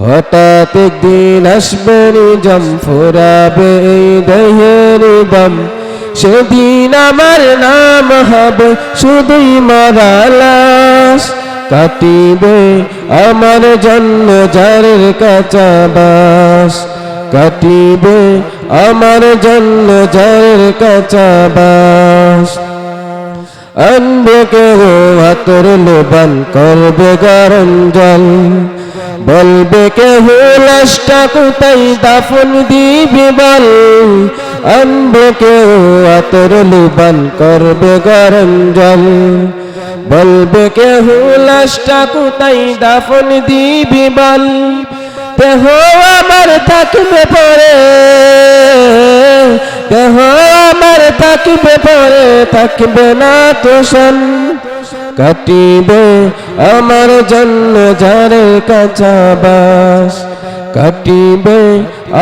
হঠাৎ একদিন আসবে নিজম ফুরাবে এই দম। সেদিন আমার নাম হবে শুধুই মারালাস কাটিবে আমার জন্ম যারের কাঁচা বাস কাটিবে আমার জন্ম যারের কাঁচা বাস আনবে কেহ হাতর লোবান, করবে গরম জল। বলবে কেহ লাশটা কোথায়? দাফন দিবি বল। আনবে কেহ হাতর লোবান, করবে গরম জল। বলবে কেহ লাশটা কোথায়? দাফন দিবি বল। দেহ আমার থাকবে পরে দেহ আমার থাকবে পরে, থাকবে না তোষণ কাটিবে আমার জন্য যারে কাঁচা বাস। কাটিবে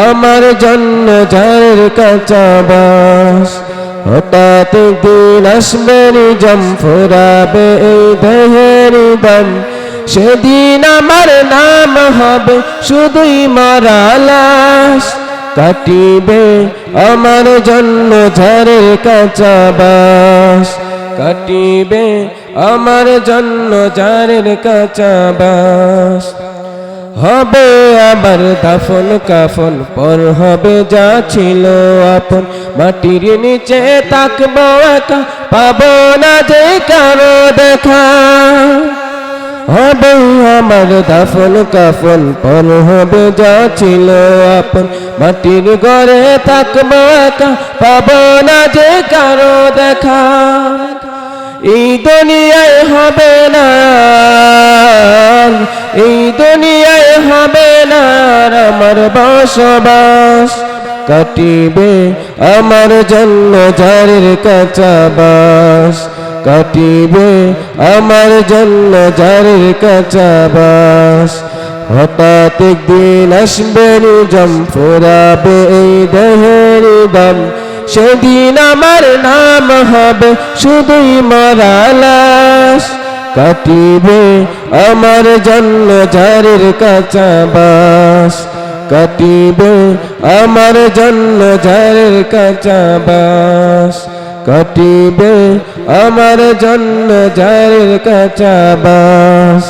আমার জন্য যারের কাঁচা বাস। হঠাৎ দিন আসবে নিজম ফুরাবে এই দেহের দম। সেদিন আমার নাম হবে শুধুই মারালাস কাটিবে আমার জন্য ঝাড়ের কাঁচা বাস। কাটিবে আমার জন্য ঝাড়ের কাঁচা বাস হবে আবার দাফন কাফন, পর হবে যা ছিল আপন। মাটির নিচে তাকবো একা, পাবো না যে কারও দেখা। হবে আমার দাফন কাফন, পর হবে যা ছিল আপন। মাটির ঘরে থাকব একা, পাবো না যে কারও দেখা। এই দুনিয়ায় হবে না এই দুনিয়ায় হবে না আমার বসবাস কাটিবে আমার জন্য যারের কাঁচা বাস, কাটিবে আমার জন্য যারের কাঁচা বাস। হঠাৎ একদিন আসবে নিজম, ফুরাবে এই দেহের দম সেদিন আমার নাম হবে শুধুই মরালাস। কাটিবে আমার জন্য যারের কাঁচা বাস কাটিবে আমার জন্য যারের কাঁচা বাস কাটিবে আমার জন্য যারের কাঁচা বাস